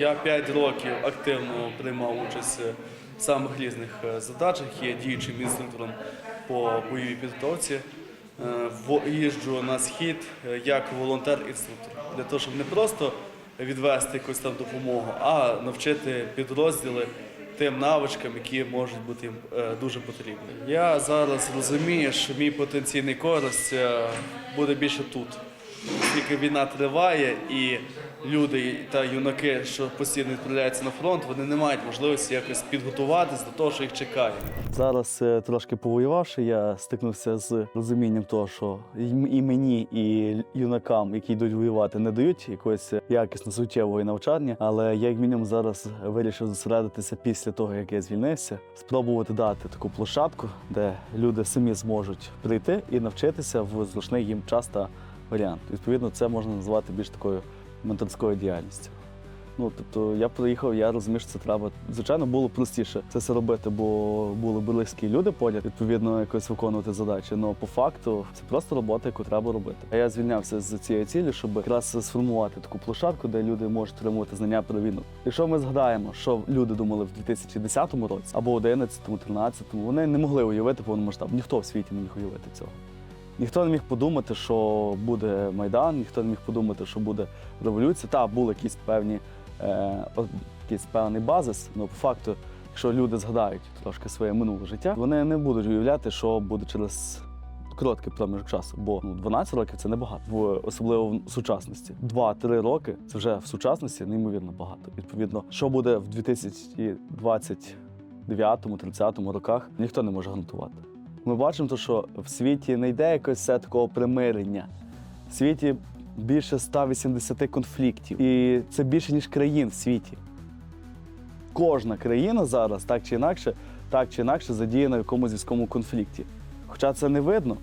Я 5 років активно приймав участь в самих різних е, задачах, є діючим інструктором по бойовій підготовці. Е, Їжджу на схід е, як волонтер-інструктор для того, щоб не просто відвести якусь там допомогу, а навчити підрозділи тим навичкам, які можуть бути їм дуже потрібні. Я зараз розумію, що мій потенційний користь буде більше тут. Оскільки війна триває і люди та юнаки, що постійно відправляються на фронт, вони не мають можливості якось підготуватись до того, що їх чекає. Зараз е, трошки повоювавши, я стикнувся з розумінням того, що і мені, і юнакам, які йдуть воювати, не дають якогось якісно суттєвого навчання. Але я як мінімум зараз вирішив зосередитися після того, як я звільнився, спробувати дати таку площадку, де люди самі зможуть прийти і навчитися в зручний їм час та варіант. Відповідно, це можна назвати більш такою менторською діяльністю. Ну, тобто я приїхав, я розумів, що це треба. Звичайно, було простіше це все робити, бо були близькі люди поряд, відповідно, якось виконувати задачі. Але по факту це просто робота, яку треба робити. А я звільнявся з цієї цілі, щоб якраз сформувати таку площадку, де люди можуть отримувати знання про війну. Якщо ми згадаємо, що люди думали в 2010 році або 11, 13, вони не могли уявити повномасштаб. Ніхто в світі не міг уявити цього. Ніхто не міг подумати, що буде Майдан, ніхто не міг подумати, що буде революція. Так, були якісь певні, е, якийсь певний базис, але по факту, якщо люди згадають трошки своє минуле життя, вони не будуть уявляти, що буде через короткий проміжок часу. Бо ну, 12 років це небагато, в особливо в сучасності. 2-3 роки це вже в сучасності неймовірно багато. Відповідно, що буде в 2029-30 роках, ніхто не може гарантувати. Ми бачимо, то, що в світі не йде якось все такого примирення. В світі більше 180 конфліктів. І це більше, ніж країн в світі. Кожна країна зараз, так чи інакше, так чи інакше задіяна в якомусь військовому конфлікті. Хоча це не видно.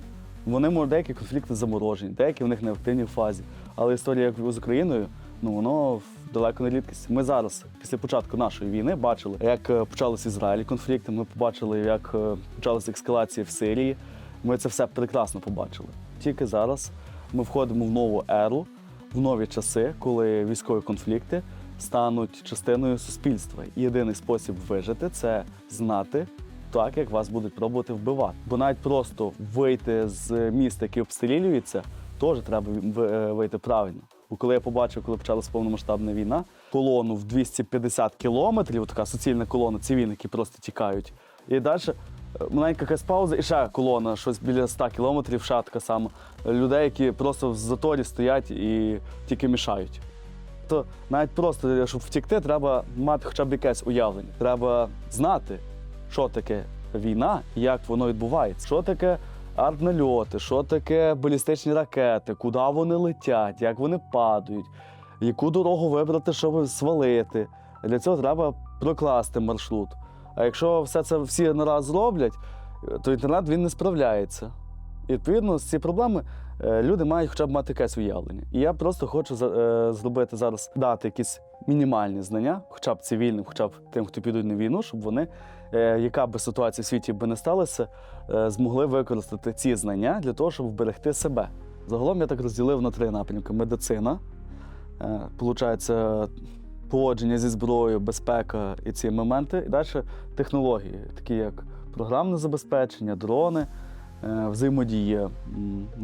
Вони можуть деякі конфлікти заморожені, деякі в них не в активній фазі. Але історія як з Україною, ну воно далеко не рідкість. Ми зараз, після початку нашої війни, бачили, як е, почалися в Ізраїлі конфлікти. Ми побачили, як е, почалася ескалація в Сирії. Ми це все прекрасно побачили. Тільки зараз ми входимо в нову еру, в нові часи, коли військові конфлікти стануть частиною суспільства. І єдиний спосіб вижити це знати. Так, як вас будуть пробувати вбивати. Бо навіть просто вийти з міста, яке обстрілюється, теж треба е, вийти правильно. Бо коли я побачив, коли почалася повномасштабна війна, колону в 250 кілометрів, така суцільна колона цивільних, які просто тікають. І далі маленька якась пауза, і ще колона, щось біля 100 кілометрів, ще така сама. Людей, які просто в заторі стоять і тільки мішають. То навіть просто, щоб втікти, треба мати хоча б якесь уявлення. Треба знати, що таке війна і як воно відбувається. Що таке артнальоти, що таке балістичні ракети, куди вони летять, як вони падають, яку дорогу вибрати, щоб свалити. Для цього треба прокласти маршрут. А якщо все це всі нараз зроблять, то інтернет він не справляється. І відповідно з цієї проблеми е, люди мають хоча б мати якесь уявлення. І я просто хочу е, зробити зараз, дати якісь мінімальні знання, хоча б цивільним, хоча б тим, хто підуть на війну, щоб вони, яка би ситуація в світі би не сталася, е, змогли використати ці знання для того, щоб вберегти себе. Загалом я так розділив на три напрямки: медицина, е, получається, поводження зі зброєю, безпека і ці моменти. І далі технології, такі як програмне забезпечення, дрони, е, взаємодія,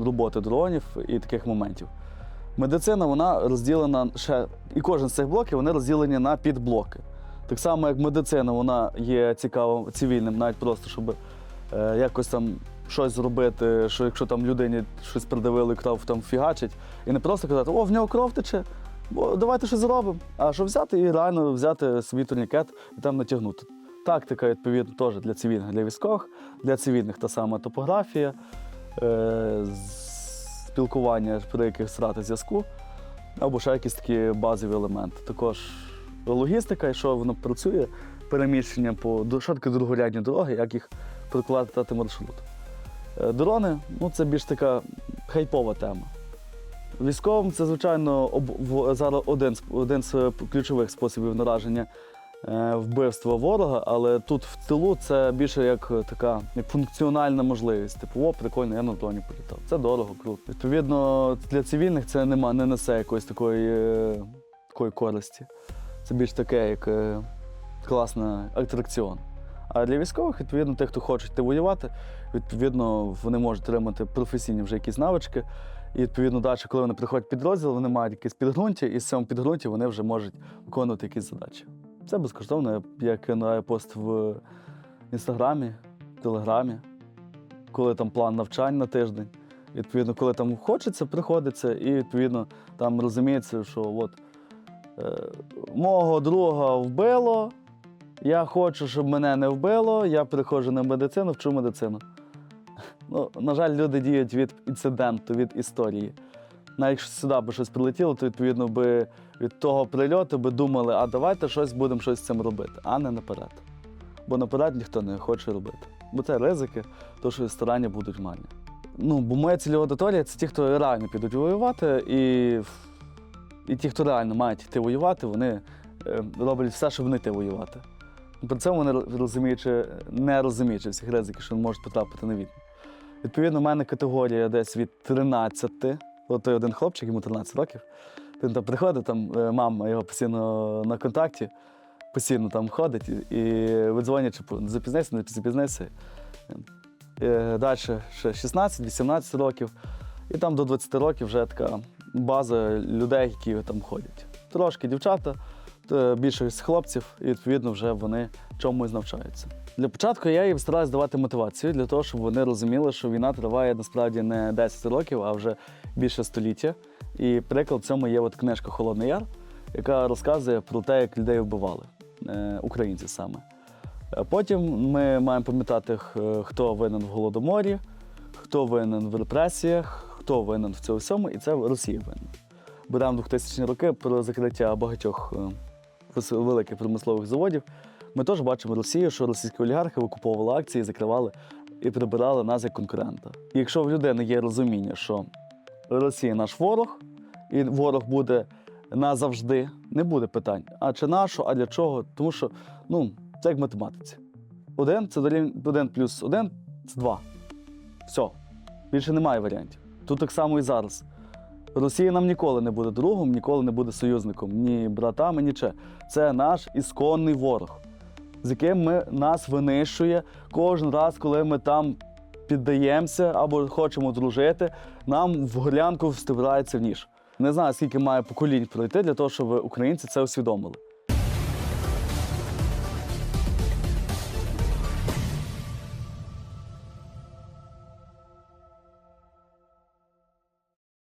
роботи дронів і таких моментів. Медицина вона розділена ще, і кожен з цих блоків вони розділені на підблоки. Так само, як медицина, вона є цікава цивільним, навіть просто, щоб е, якось там щось зробити, що якщо там людині щось придавили, кров там фігачить, і не просто казати, о, в нього кров тече, бо давайте щось зробимо. А щоб взяти і реально взяти свій турнікет і там натягнути. Тактика, відповідно, теж для цивільних, для військових, для цивільних та сама топографія, е, спілкування при якихось втрати зв'язку, або ще якісь такі базові елементи. Також логістика, і що воно працює, переміщення по до- другорядні дороги, як їх прокладати маршрут. Е, Дрони ну, це більш така хайпова тема. Військовим це, звичайно, зараз один, з- один з ключових способів нараження е, вбивства ворога, але тут в тилу це більше як така як функціональна можливість. Типу, о, прикольно, я на дроні політав. Це дорого, круто. Відповідно, для цивільних це нема, не несе якоїсь такої, е, такої користі. Це більш таке, як е, класний атракціон. А для військових, відповідно, тих, хто хоче йти воювати, відповідно, вони можуть отримати професійні вже якісь навички. І відповідно далі, коли вони приходять підрозділ, вони мають якесь підґрунтя, і з цьому підґрунті вони вже можуть виконувати якісь задачі. Це безкоштовно. Я кидаю пост в інстаграмі, телеграмі, коли там план навчань на тиждень. Відповідно, коли там хочеться, приходиться, і відповідно там розуміється, що от мого друга вбило, я хочу, щоб мене не вбило, я приходжу на медицину, вчу медицину. Ну, на жаль, люди діють від інциденту, від історії. Навіть якщо сюди би щось прилетіло, то відповідно би від того прильоту би думали, а давайте щось будемо щось з цим робити, а не наперед. Бо наперед ніхто не хоче робити. Бо це ризики, то що старання будуть марні. Ну, бо моя цільова аудиторія це ті, хто реально підуть воювати, і, і ті, хто реально мають йти воювати, вони е, роблять все, щоб не йти воювати. При цьому вони розуміючи, не розуміючи всіх ризиків, що можуть потрапити на війну. Відповідно, в мене категорія десь від 13, от той один хлопчик, йому 13 років. Він там приходить, там е, мама його постійно на контакті, постійно там ходить і, видзвонять, чи по- запізнися, не запізнися. Е, Далі ще 16-18 років, і там до 20 років вже така база людей, які там ходять. Трошки дівчата, е, більшість хлопців, і відповідно вже вони чомусь навчаються. Для початку я їм стараюся давати мотивацію для того, щоб вони розуміли, що війна триває насправді не 10 років, а вже більше століття. І приклад в цьому є от книжка Холодний Яр, яка розказує про те, як людей вбивали, е, українці саме. Е, Потім ми маємо пам'ятати, хто винен в голодоморі, хто винен в репресіях, хто винен в цьому всьому, і це Росія винна. Беремо 2000 роки про закриття багатьох е, великих промислових заводів. Ми теж бачимо Росію, що російські олігархи викуповували акції, закривали і прибирали нас як конкурента. І якщо в людини є розуміння, що Росія наш ворог, і ворог буде назавжди, не буде питань. А чи нащо, а для чого? Тому що ну, це як в математиці. Один це один плюс один це два. Все. Більше немає варіантів. Тут так само і зараз. Росія нам ніколи не буде другом, ніколи не буде союзником, ні братами, ніче. Це наш ісконний ворог, з яким ми, нас винищує кожен раз, коли ми там піддаємося або хочемо дружити, нам в горлянку встивається в ніж. Не знаю, скільки має поколінь пройти для того, щоб українці це усвідомили.